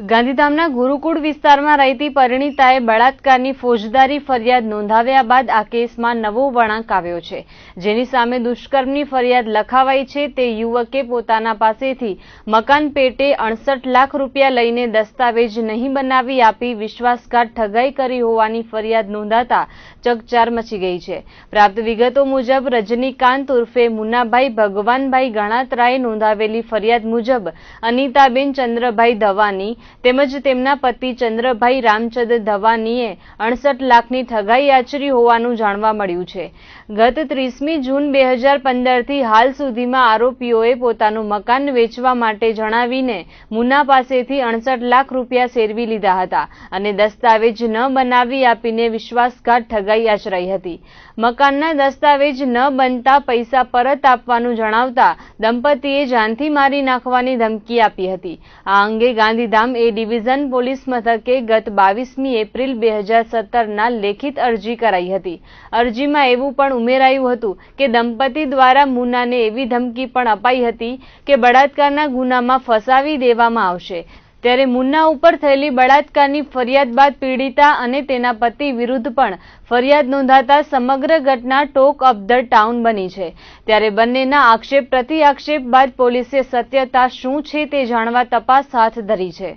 ગાંધીધામના ગુરુકુળ વિસ્તારમાં રહેતી પરિણીતાએ બળાત્કારની ફોજદારી ફરિયાદ નોંધાવ્યા બાદ આ કેસમાં નવો વળાંક આવ્યો છે. જેની સામે દુષ્કર્મની ફરિયાદ લખાવાઈ છે તે યુવકે પોતાના પાસેથી મકાન પેટે અડસઠ લાખ રૂપિયા લઈને દસ્તાવેજ નહીં બનાવી આપી વિશ્વાસઘાત ઠગાઈ કરી હોવાની ફરિયાદ નોંધાતા ચકચાર મચી ગઈ છે. પ્રાપ્ત વિગતો મુજબ રજનીકાંત ઉર્ફે મુન્નાભાઈ ભગવાનભાઈ ગણાત્રાએ નોંધાવેલી ફરિયાદ મુજબ અનિતાબેન ચંદ્રભાઈ ધવાની તેમજ તેમના પતિ ચંદ્રભાઈ રામચંદ્ર ધવાનીએ અડસઠ લાખની ઠગાઈ આચરી હોવાનું જાણવા મળ્યું છે. ગત ત્રીસમી જૂન બે હજાર પંદરથી હાલ સુધીમાં આરોપીઓએ પોતાનું મકાન વેચવા માટે જણાવીને મુના પાસેથી અડસઠ લાખ રૂપિયા સેરવી લીધા હતા અને દસ્તાવેજ ન બનાવી આપીને વિશ્વાસઘાત ઠગાઈ આચરાઈ હતી. મકાનના દસ્તાવેજ ન બનતા પૈસા પરત આપવાનું જણાવતા દંપતીએ જાનથી મારી નાખવાની ધમકી આપી હતી. આ અંગે ગાંધીધામ એ ડિવિઝન પોલીસ મથકે ગત બાવીસમી એપ્રિલ બે હજાર સત્તરના લેખિત અરજી કરાઈ હતી. અરજીમાં એવું પણ ઉમેરાયું હતું કે દંપતી દ્વારા મુનાને એવી ધમકી પણ અપાઈ હતી કે બળાત્કારના ગુનામાં ફસાવી દેવામાં આવશે. ત્યારે મુન્ના ઉપર થયેલી બળાત્કારની ફરિયાદ બાદ પીડિતા અને તેના પતિ વિરુદ્ધ પણ ફરિયાદ નોંધાતા સમગ્ર ઘટના ટોક ઓફ ધ ટાઉન બની છે. ત્યારે બંનેના આક્ષેપ પ્રતિ આક્ષેપ બાદ પોલીસે સત્યતા શું છે તે જાણવા તપાસ હાથ ધરી છે.